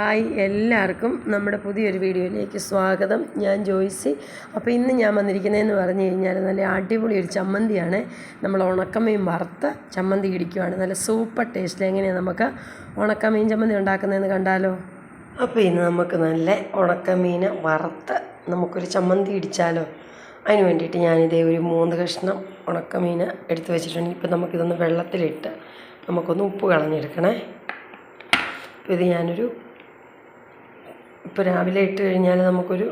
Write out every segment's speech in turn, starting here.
Hi എല്ലാവർക്കും നമ്മുടെ പുതിയൊരു വീഡിയോയിലേക്ക് സ്വാഗതം. ഞാൻ ജോയ്സി. അപ്പോൾ ഇന്ന് ഞാൻ വന്നിരിക്കുന്നതെന്ന് പറഞ്ഞു കഴിഞ്ഞാൽ നല്ല അടിപൊളി ഒരു ചമ്മന്തിയാണ്. നമ്മൾ ഉണക്കമീൻ വറുത്ത ചമ്മന്തി ഇടിക്കുവാണ്. നല്ല സൂപ്പർ ടേസ്റ്റിൽ എങ്ങനെയാണ് നമുക്ക് ഉണക്കമീൻ ചമ്മന്തി ഉണ്ടാക്കുന്നതെന്ന് കണ്ടാലോ? അപ്പോൾ ഇന്ന് നമുക്ക് നല്ല ഉണക്കമീൻ വറുത്ത് നമുക്കൊരു ചമ്മന്തി ഇടിച്ചാലോ? അതിന് വേണ്ടിയിട്ട് ഞാനിതേ ഒരു മൂന്ന് കഷ്ണം ഉണക്കമീൻ എടുത്ത് വെച്ചിട്ടുണ്ട്. ഇപ്പോൾ നമുക്കിതൊന്ന് വെള്ളത്തിലിട്ട് നമുക്കൊന്ന് ഉപ്പ് കളഞ്ഞെടുക്കണേ. അപ്പോൾ ഇത് ഞാനൊരു ഇപ്പോൾ രാവിലെ ഇട്ട് കഴിഞ്ഞാൽ നമുക്കൊരു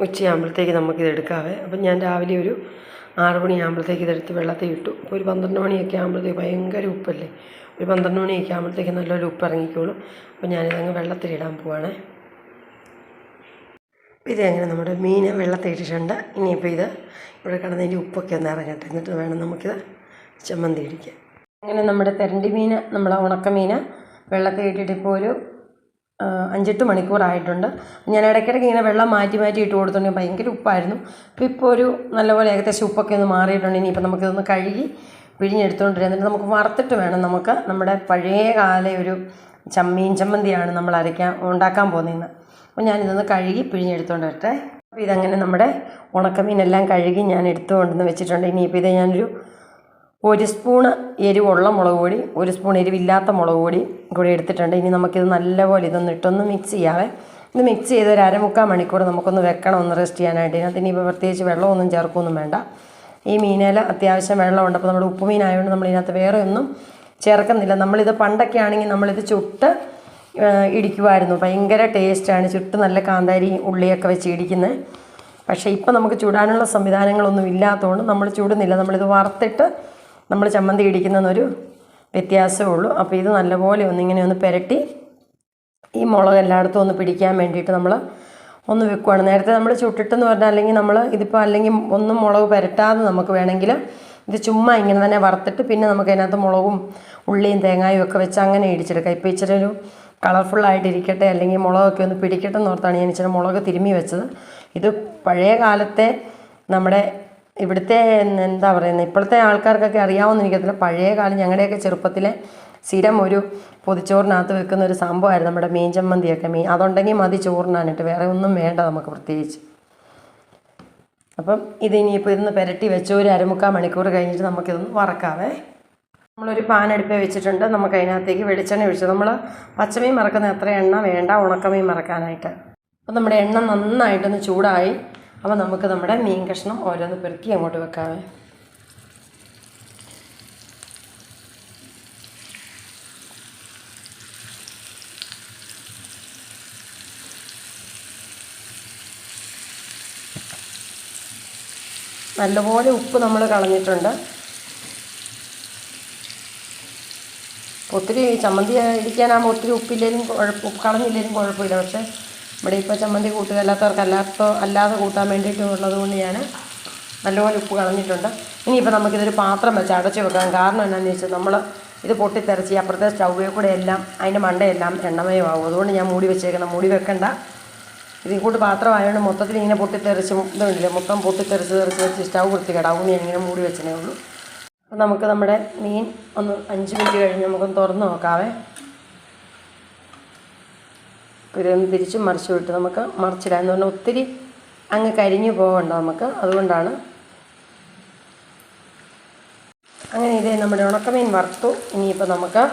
ഉച്ചയാകുമ്പോഴത്തേക്ക് നമുക്കിത് എടുക്കാവേ. അപ്പം ഞാൻ രാവിലെ ഒരു ആറ് മണിയാകുമ്പോഴത്തേക്ക് ഇതെടുത്ത് വെള്ളത്തിൽ ഇട്ടു. അപ്പോൾ ഒരു പന്ത്രണ്ട് മണിയൊക്കെ ആകുമ്പോഴത്തേക്ക് ഭയങ്കര ഉപ്പല്ലേ? ഒരു പന്ത്രണ്ട് മണിയൊക്കെ ആകുമ്പോഴത്തേക്ക് നല്ലൊരു ഉപ്പ് ഇറങ്ങിക്കോളും. അപ്പോൾ ഞാനിതങ്ങ് വെള്ളത്തിലിടാൻ പോവാണേ. ഇത് അങ്ങനെ നമ്മുടെ മീൻ വെള്ളത്തിൽ ഇട്ടിട്ടുണ്ട് ഇനിയിപ്പോൾ ഇത് ഇവിടെ കിടന്നതിന്റെ ഉപ്പൊക്കെ ഒന്ന് ഇറങ്ങട്ടെ. എന്നിട്ട് വേണം നമുക്കിത് ചമ്മന്തി ഇടിക്കാൻ അങ്ങനെ നമ്മുടെ തെരണ്ടി മീൻ നമ്മളെ ഉണക്കമീൻ വെള്ളത്തിൽ ഇട്ടിട്ട് ഇപ്പോൾ ഒരു അഞ്ചെട്ട് മണിക്കൂറായിട്ടുണ്ട്. ഞാൻ ഇടയ്ക്കിടയ്ക്ക് ഇങ്ങനെ വെള്ളം മാറ്റി മാറ്റി ഇട്ട് കൊടുത്തിട്ടുണ്ടെങ്കിൽ ഭയങ്കര ഉപ്പായിരുന്നു. അപ്പോൾ ഇപ്പോൾ ഒരു നല്ലപോലെ ഏകദേശം ഉപ്പൊക്കെ ഒന്ന് മാറിയിട്ടുണ്ട്. ഇനിയിപ്പോൾ നമുക്കിതൊന്ന് കഴുകി പിഴിഞ്ഞെടുത്തുകൊണ്ടിരുന്നത് എന്നിട്ട് നമുക്ക് വറുത്തിട്ട് വേണം നമുക്ക് നമ്മുടെ പഴയ കാല ഒരു ചമ്മീൻ ചമ്മന്തിയാണ് നമ്മൾ അരയ്ക്കാൻ ഉണ്ടാക്കാൻ പോകുന്നത് അപ്പോൾ ഞാനിതൊന്ന് കഴുകി പിഴിഞ്ഞെടുത്തുകൊണ്ട് വരട്ടെ. അപ്പോൾ ഇതങ്ങനെ നമ്മുടെ ഉണക്കമീനെല്ലാം കഴുകി ഞാൻ എടുത്തുകൊണ്ടെന്ന് വെച്ചിട്ടുണ്ട്. ഇനിയിപ്പോൾ ഇത് ഞാനൊരു ഒരു സ്പൂൺ എരിവുള്ള മുളക് പൊടി ഒരു സ്പൂൺ എരിവില്ലാത്ത മുളക് പൊടി കൂടി എടുത്തിട്ടുണ്ട്. ഇനി നമുക്കിത് നല്ലപോലെ ഇതൊന്ന് ഇട്ടൊന്ന് മിക്സ് ചെയ്യാവേ. ഇത് മിക്സ് ചെയ്ത് ഒരു അരമുക്കാൽ മണിക്കൂർ നമുക്കൊന്ന് വെക്കണം ഒന്ന് റെസ്റ്റ് ചെയ്യാനായിട്ട്. ഇതിനകത്ത് ഇനിയിപ്പോൾ പ്രത്യേകിച്ച് വെള്ളമൊന്നും ചേർക്കൊന്നും വേണ്ട. ഈ മീനിൽ അത്യാവശ്യം വെള്ളമുണ്ട് അപ്പോൾ നമ്മുടെ ഉപ്പുമീൻ ആയതുകൊണ്ട് നമ്മൾ ഇതിനകത്ത് വേറെ ഒന്നും ചേർക്കുന്നില്ല. നമ്മളിത് പണ്ടൊക്കെ ആണെങ്കിൽ നമ്മളിത് ചുട്ട് ഇടിക്കുമായിരുന്നു ഭയങ്കര ടേസ്റ്റാണ് ചുട്ട് നല്ല കാന്താരി ഉള്ളിയൊക്കെ വെച്ച് ഇടിക്കുന്നത്. പക്ഷേ ഇപ്പം നമുക്ക് ചുടാനുള്ള സംവിധാനങ്ങളൊന്നും ഇല്ലാത്തതുകൊണ്ട് നമ്മൾ ചുടുന്നില്ല. നമ്മളിത് വറുത്തിട്ട് നമ്മൾ ചമ്മന്തി ഇടിക്കുന്നതിനൊരു വ്യത്യാസമേ ഉള്ളൂ. അപ്പോൾ ഇത് നല്ലപോലെ ഒന്നിങ്ങനെ ഒന്ന് പുരട്ടി ഈ മുളക് എല്ലായിടത്തും ഒന്ന് പിടിക്കാൻ വേണ്ടിയിട്ട് നമ്മൾ ഒന്ന് വെക്കുവാണ്. നേരത്തെ നമ്മൾ ചുട്ടിട്ടെന്ന് പറഞ്ഞാൽ അല്ലെങ്കിൽ നമ്മൾ ഇതിപ്പോൾ അല്ലെങ്കിൽ ഒന്നും മുളക് പുരട്ടാതെ നമുക്ക് വേണമെങ്കിൽ ഇത് ചുമ്മാ ഇങ്ങനെ തന്നെ വറുത്തിട്ട് പിന്നെ നമുക്ക് അതിനകത്ത് മുളകും ഉള്ളിയും തേങ്ങയും ഒക്കെ വെച്ച് അങ്ങനെ ഇടിച്ചെടുക്കാം. ഇപ്പോൾ ഇച്ചിരി ഒരു കളർഫുള്ളായിട്ടിരിക്കട്ടെ അല്ലെങ്കിൽ മുളകൊക്കെ ഒന്ന് പിടിക്കട്ടെ എന്ന് ഓർത്താണ് ഞാൻ ഇച്ചിരി മുളക് തിരുമ്മി വെച്ചത്. ഇത് പഴയ കാലത്തെ നമ്മുടെ ഇവിടുത്തെ എന്താ പറയുന്നത് ഇപ്പോഴത്തെ ആൾക്കാർക്കൊക്കെ അറിയാവുന്ന എനിക്കത്തില്ല പഴയ കാലം ഞങ്ങളുടെയൊക്കെ ചെറുപ്പത്തിലെ സ്ഥിരം ഒരു പൊതിച്ചോറിനകത്ത് വെക്കുന്ന ഒരു സംഭവമായിരുന്നു നമ്മുടെ മീൻ ചമ്മന്തിയൊക്കെ. മീൻ അതുണ്ടെങ്കിൽ മതി ചോറിനാനിട്ട് വേറെ ഒന്നും വേണ്ട നമുക്ക് പ്രത്യേകിച്ച്. അപ്പം ഇത് ഇതിനിയിപ്പോൾ ഇതൊന്ന് പുരട്ടി വെച്ച് ഒരു അരമുക്കാൽ മണിക്കൂർ കഴിഞ്ഞിട്ട് നമുക്കിതൊന്ന് വറക്കാവേ. നമ്മളൊരു പാൻ അടുപ്പേ വെച്ചിട്ടുണ്ട്. നമുക്ക് അതിനകത്തേക്ക് വെളിച്ചെണ്ണ ഒഴിച്ചു നമ്മൾ പച്ചമീൻ മറക്കുന്ന എത്ര എണ്ണ വേണ്ട ഉണക്കമീൻ മറക്കാനായിട്ട് അപ്പം നമ്മുടെ എണ്ണ നന്നായിട്ടൊന്ന് ചൂടായി. അപ്പോൾ നമുക്ക് നമ്മുടെ മീൻ കഷ്ണം ഓരോന്ന് പെറുക്കി അങ്ങോട്ട് വെക്കാമേ നല്ലപോലെ ഉപ്പ് നമ്മൾ കളഞ്ഞിട്ടുണ്ട്. ഒത്തിരി ചമ്മന്തി ഇരിക്കാനാകുമ്പോൾ ഒത്തിരി ഉപ്പില്ലെങ്കിലും കുഴപ്പം കളഞ്ഞില്ലെങ്കിലും കുഴപ്പമില്ല. പക്ഷേ ഇവിടെ ഇപ്പോൾ ചമ്മന്തി കൂട്ടുകല്ലാത്തവർക്ക് അല്ലാത്ത അല്ലാതെ കൂട്ടാൻ വേണ്ടിയിട്ട് ഉള്ളത് കൊണ്ട് ഞാൻ നല്ലപോലെ ഉപ്പ് കളഞ്ഞിട്ടുണ്ട്. ഇനിയിപ്പോൾ നമുക്കിതൊരു പാത്രം വെച്ച് അടച്ച് വെക്കാം കാരണം എന്നാന്ന് വെച്ചാൽ നമ്മൾ ഇത് പൊട്ടിത്തെറിച്ച് അപ്പുറത്തെ സ്റ്റൗവിൽ കൂടെ എല്ലാം അതിന്റെ മണ്ടയെല്ലാം എണ്ണമയമാകും. അതുകൊണ്ട് ഞാൻ മൂടി വെച്ചേക്കണം. മൂടി വെക്കണ്ട. ഇതിൽ കൂട്ട് പാത്രമായതുകൊണ്ട് മൊത്തത്തിൽ ഇങ്ങനെ പൊട്ടിത്തെറിച്ച് ഇതുണ്ടല്ലേ മൊത്തം പൊട്ടിത്തെറിച്ച് തെറിച്ച് വെച്ച് സ്റ്റൗ വൃത്തികേടാവും ഞാൻ ഇങ്ങനെ മൂടി വെച്ചതേ ഉള്ളൂ. അപ്പോൾ നമുക്ക് നമ്മുടെ മീൻ ഒന്ന് അഞ്ച് മിനിറ്റ് കഴിഞ്ഞ് നമുക്കൊന്ന് തുറന്ന് നോക്കാവേ. ഇതൊന്ന് തിരിച്ച് മറിച്ച് വിട്ട് നമുക്ക് മറിച്ചിടാം എന്ന് പറഞ്ഞാൽ ഒത്തിരി അങ്ങ് കരിഞ്ഞു പോകണ്ട നമുക്ക്. അതുകൊണ്ടാണ് അങ്ങനെ ഇതേ നമ്മുടെ ഉണക്കമീൻ വറുത്തു. ഇനിയിപ്പോൾ നമുക്ക്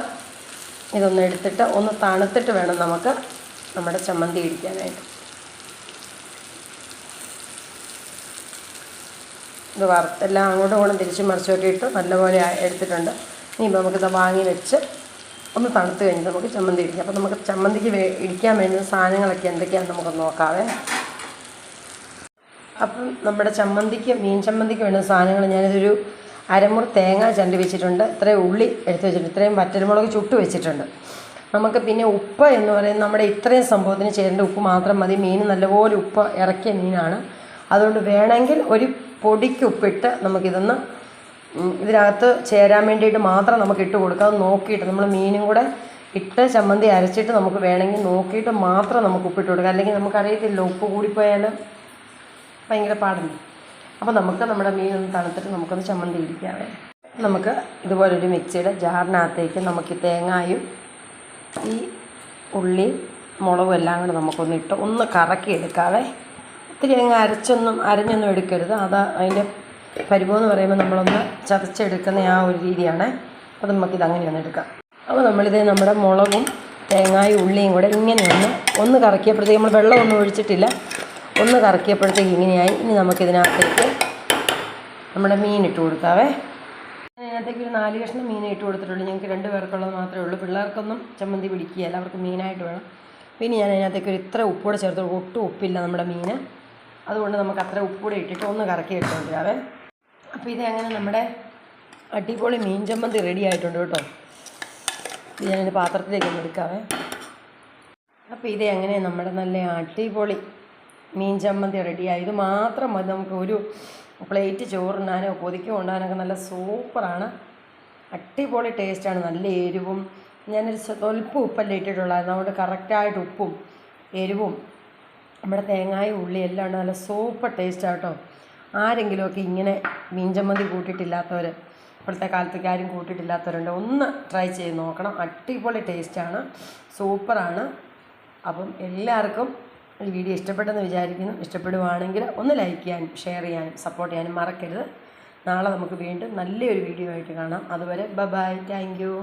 ഇതൊന്ന് എടുത്തിട്ട് ഒന്ന് തണുത്തിട്ട് വേണം നമുക്ക് നമ്മുടെ ചമ്മന്തി ഇടിക്കാനായിട്ട്. ഇത് വറുത്തെല്ലാം അങ്ങോട്ടും ഇങ്ങോട്ടും തിരിച്ച് മറിച്ചൊക്കെ ഇട്ട് നല്ലപോലെ എടുത്തിട്ടുണ്ട്. ഇനിയിപ്പോൾ നമുക്കിത് വാങ്ങി വെച്ച് ഒന്ന് തണുത്ത് കഴിഞ്ഞ് നമുക്ക് ചമ്മന്തി ഇടിക്കാം അപ്പോൾ നമുക്ക് ചമ്മന്തിക്ക് വേ ഇടിക്കാൻ വേണ്ടുന്ന സാധനങ്ങളൊക്കെ എന്തൊക്കെയാണെന്ന് നമുക്ക് നോക്കാവേ. അപ്പം നമ്മുടെ ചമ്മന്തിക്ക് മീൻ ചമ്മന്തിക്ക് വേണ്ട സാധനങ്ങൾ ഞാനിതൊരു അരമുറി തേങ്ങ ചണ്ടി വെച്ചിട്ടുണ്ട്. ഇത്രയും ഉള്ളി എടുത്ത് വെച്ചിട്ടുണ്ട്. ഇത്രയും വറ്റൽമുളക് ചുട്ട് വെച്ചിട്ടുണ്ട്. നമുക്ക് പിന്നെ ഉപ്പ് എന്ന് പറയുന്നത് നമ്മുടെ ഇത്രയും സംഭവത്തിന് ചേരേണ്ട ഉപ്പ് മാത്രം മതി. മീൻ നല്ലപോലെ ഉപ്പ് ഇറക്കിയ മീനാണ്. അതുകൊണ്ട് വേണമെങ്കിൽ ഒരു പൊടിക്ക് ഉപ്പിട്ട് നമുക്കിതൊന്ന് ഇതിനകത്ത് ചേരാൻ വേണ്ടിയിട്ട് മാത്രം നമുക്ക് ഇട്ട് കൊടുക്കാം. നോക്കിയിട്ട് നമ്മൾ മീനും കൂടെ ഇട്ട് ചമ്മന്തി അരച്ചിട്ട് നമുക്ക് വേണമെങ്കിൽ നോക്കിയിട്ട് മാത്രം നമുക്ക് ഉപ്പിട്ട് കൊടുക്കാം. അല്ലെങ്കിൽ നമുക്കറിയത്തില്ല ഉപ്പ് കൂടിപ്പോയാൽ ഭയങ്കര പാടില്ല? അപ്പോൾ നമുക്ക് നമ്മുടെ മീൻ ഒന്ന് തണുത്തിട്ട് നമുക്കൊന്ന് ചമ്മന്തി ഇരിക്കാവേ. നമുക്ക് ഇതുപോലൊരു മിക്സിയുടെ ജാറിനകത്തേക്ക് നമുക്ക് തേങ്ങായും ഈ ഉള്ളി മുളകും എല്ലാം കൂടെ നമുക്കൊന്ന് ഇട്ട് ഒന്ന് കറക്കി എടുക്കാവേ ഒത്തിരി അങ്ങ് അരച്ചൊന്നും അരഞ്ഞൊന്നും എടുക്കരുത്. അത് അതിന്റെ പരിഭവം എന്ന് പറയുമ്പോൾ നമ്മളൊന്ന് ചതച്ചെടുക്കുന്ന ആ ഒരു രീതിയാണ്. അപ്പോൾ നമുക്കിത് അങ്ങനെയൊന്ന് എടുക്കാം. അപ്പോൾ നമ്മളിത് നമ്മുടെ മുളകും തേങ്ങായും ഉള്ളിയും കൂടെ ഇങ്ങനെയൊന്ന് ഒന്ന് കറക്കിയപ്പോഴത്തേക്ക് നമ്മൾ വെള്ളമൊന്നും ഒഴിച്ചിട്ടില്ല. ഒന്ന് കറക്കിയപ്പോഴത്തേക്ക് ഇങ്ങനെയായി. ഇനി നമുക്കിതിനകത്തേക്ക് നമ്മുടെ മീൻ ഇട്ട് കൊടുക്കാവേ. അതിനകത്തേക്ക് ഒരു നാല് കഷ്ണം മീൻ ഇട്ട് കൊടുത്തിട്ടുള്ളൂ. ഞങ്ങൾക്ക് രണ്ട് പേർക്കുള്ളത് മാത്രമേ ഉള്ളൂ. പിള്ളേർക്കൊന്നും ചമ്മന്തി പിടിക്കുകയല്ല. അവർക്ക് മീനായിട്ട് വേണം. പിന്നെ ഞാൻ അതിനകത്തേക്ക് ഒരു ഇത്ര ഉപ്പൂടെ ചേർത്ത്. ഒട്ടും ഉപ്പില്ല നമ്മുടെ മീൻ അതുകൊണ്ട് നമുക്ക് അത്ര ഉപ്പൂടെ ഇട്ടിട്ട് ഒന്ന് കറക്കി എടുത്തോണ്ടിരാവേ. അപ്പോൾ ഇത് അങ്ങനെ നമ്മുടെ അടിപൊളി മീൻ ചമ്മന്തി റെഡി ആയിട്ടുണ്ട് കേട്ടോ. ഇത് ഞാനിത് പാത്രത്തിലേക്ക് ഒന്ന് എടുക്കാവേ. അപ്പോൾ ഇത് എങ്ങനെ നമ്മുടെ നല്ല അടിപൊളി മീൻ ചമ്മന്തി റെഡിയായി ഇത് മാത്രം മതി നമുക്ക് ഒരു പ്ലേറ്റ് ചോറുണ്ടാനോ കൊതിക്കോ ഉണ്ടാനൊക്കെ നല്ല സൂപ്പറാണ് അടിപൊളി ടേസ്റ്റാണ് നല്ല എരിവും. ഞാനൊരു സ്വല്പം ഉപ്പല്ലേ ഇട്ടിട്ടുള്ളായിരുന്നു അതുകൊണ്ട് കറക്റ്റായിട്ട് ഉപ്പും എരിവും നമ്മുടെ തേങ്ങായും ഉള്ളി എല്ലാം ഉണ്ട്. നല്ല സൂപ്പർ ടേസ്റ്റാണ് കേട്ടോ. ആരെങ്കിലുമൊക്കെ ഇങ്ങനെ മീൻചമ്മന്തി കൂട്ടിയിട്ടില്ലാത്തവർ ഇപ്പോഴത്തെ കാലത്തേക്ക് ആരും കൂട്ടിയിട്ടില്ലാത്തവരുണ്ട് ഒന്ന് ട്രൈ ചെയ്ത് നോക്കണം. അടിപൊളി ടേസ്റ്റാണ് സൂപ്പറാണ് അപ്പം എല്ലാവർക്കും ഈ വീഡിയോ ഇഷ്ടപ്പെട്ടെന്ന് വിചാരിക്കുന്നു. ഇഷ്ടപ്പെടുവാണെങ്കിൽ ഒന്ന് ലൈക്ക് ചെയ്യാനും ഷെയർ ചെയ്യാനും സപ്പോർട്ട് ചെയ്യാനും മറക്കരുത്. നാളെ നമുക്ക് വീണ്ടും നല്ലൊരു വീഡിയോ ആയിട്ട് കാണാം. അതുവരെ ബ ബൈ താങ്ക് യു